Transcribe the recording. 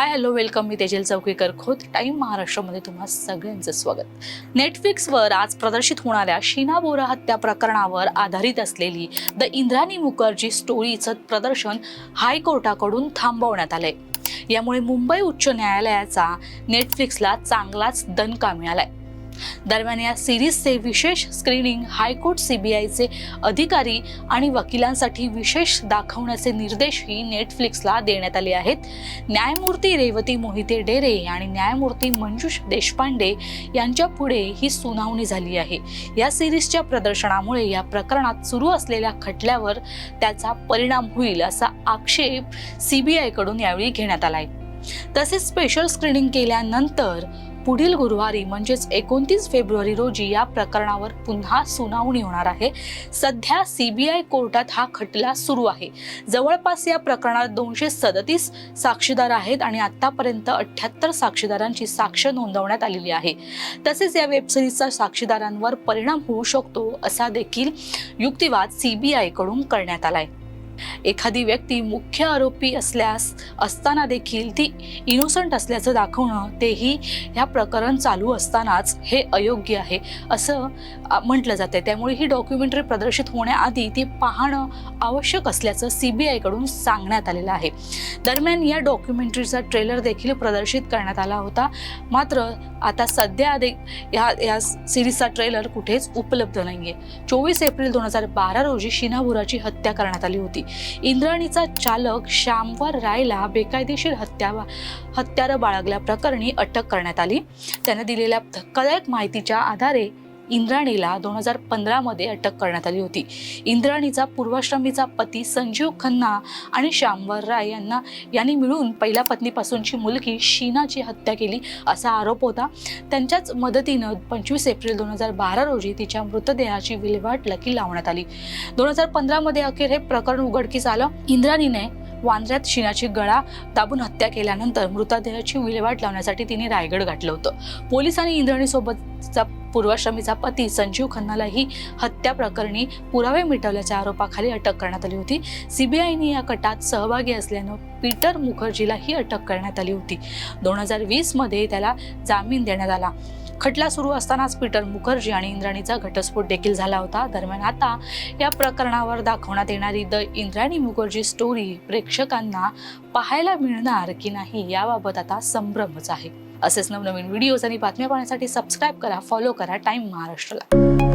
हाय hello welcome मी Tejal चौकीकर Khot. Time महाराष्ट्रामध्ये तुम्हा सगळ्यांचं स्वागत. नेटफ्लिक्सवर आज प्रदर्शित होणाऱ्या शीना बोरा हत्या प्रकरणावर आधारित असलेली द इंद्राणी मुखर्जी स्टोरीचं प्रदर्शन हायकोर्टाकडून थांबवण्यात आलंय. यामुळे मुंबई उच्च न्यायालयाचा नेटफ्लिक्सला चांगलाच दणका मिळालाय. दरम्यान या सिरीजचे विशेष स्क्रीनिंग हायकोर्ट सीबीआयचे अधिकारी आणि वकिलांसाठी विशेष दाखवण्याचे निर्देशही नेटफ्लिक्सला देण्यात आले आहेत. न्यायमूर्ती रेवती मोहिते डेरे आणि न्यायमूर्ती मंजुष देशपांडे यांच्या पुढे ही सुनावणी झाली आहे. या सिरीजच्या प्रदर्शनामुळे या प्रकरणात सुरू असलेल्या खटल्यावर त्याचा परिणाम होईल असा आक्षेप सीबीआयकडून यावेळी घेण्यात आलाय. तसेच स्पेशल स्क्रीनिंग केल्यानंतर पुढील गुरुवारी म्हणजेच एकोणतीस फेब्रुवारी रोजी या प्रकरणावर पुन्हा सुनावणी होणार आहे. सध्या सीबीआय कोर्टात हा खटला सुरू आहे. जवळपास या प्रकरणात दोनशे सदतीस साक्षीदार आहेत आणि आतापर्यंत अठ्याहत्तर साक्षीदारांची साक्ष नोंदवण्यात आलेली आहे. तसेच या वेबसिरीजचा साक्षीदारांवर परिणाम होऊ शकतो असा देखील युक्तिवाद सीबीआयकडून करण्यात आलाय. एखादी व्यक्ती मुख्य आरोपी असल्यास असताना देखील ती इनोसंट असल्याचं दाखवणं तेही ह्या प्रकरण चालू असतानाच हे अयोग्य आहे असं म्हटलं जाते त्यामुळे ही डॉक्युमेंटरी प्रदर्शित होण्याआधी ती पाहणं आवश्यक असल्याचं सी बी आयकडून सांगण्यात आलेलं आहे. दरम्यान या डॉक्युमेंटरीचा ट्रेलर देखील प्रदर्शित करण्यात आला होता. मात्र आता सध्या दे या या सिरीजचा ट्रेलर कुठेच उपलब्ध नाही आहे चोवीस एप्रिल दोन हजार बारा रोजी शिनाबुराची हत्या करण्यात आली होती. इंद्राणीचा चालक श्यामवर रायला बेकायदेशीर हत्या हत्यारं बाळगल्याप्रकरणी अटक करण्यात आली. त्याने दिलेल्या धक्कादायक माहितीच्या आधारे इंद्राणीला दोन हजार पंधरामध्ये अटक करण्यात आली होती. इंद्राणीचा पूर्वाश्रमीचा पती संजीव खन्ना आणि श्यामवर राय यांना यांनी मिळून पहिल्या पत्नीपासूनची मुलगी शीनाची हत्या केली असा आरोप होता. त्यांच्याच मदतीनं पंचवीस एप्रिल दोन हजार बारा रोजी तिच्या मृतदेहाची विल्हेवाट लकी लावण्यात आली. दोन हजार पंधरामध्ये अखेर हे प्रकरण उघडकीस आलं. इंद्राणीने वांद्र्यात शिनाची गळा दाबून हत्या केल्यानंतर मृतदेहाची विल्हेवाट लावण्यासाठी तिने रायगड गाठलं होतं. पोलिसांनी इंद्राणीसोबतचा पूर्वाश्रमीचा पती संजीव खन्नालाही हत्या प्रकरणी पुरावे मिटवल्याच्या आरोपाखाली अटक करण्यात आली होती. सीबीआयने या कटात सहभागी असल्यानं पीटर मुखर्जीलाही अटक करण्यात आली होती. दोन हजार वीसमध्ये त्याला जामीन देण्यात आला. खटला सुरू असतानाच पीटर मुखर्जी आणि इंद्राणीचा घटस्फोट देखील झाला होता. दरम्यान आता या प्रकरणावर दाखवण्यात येणारी द इंद्राणी मुखर्जी स्टोरी प्रेक्षकांना पाहायला मिळणार की नाही याबाबत आता संभ्रमच आहे. असेच नवनवीन व्हिडिओज आणि बातम्या पाहण्यासाठी सबस्क्राईब करा फॉलो करा टाइम महाराष्ट्राला.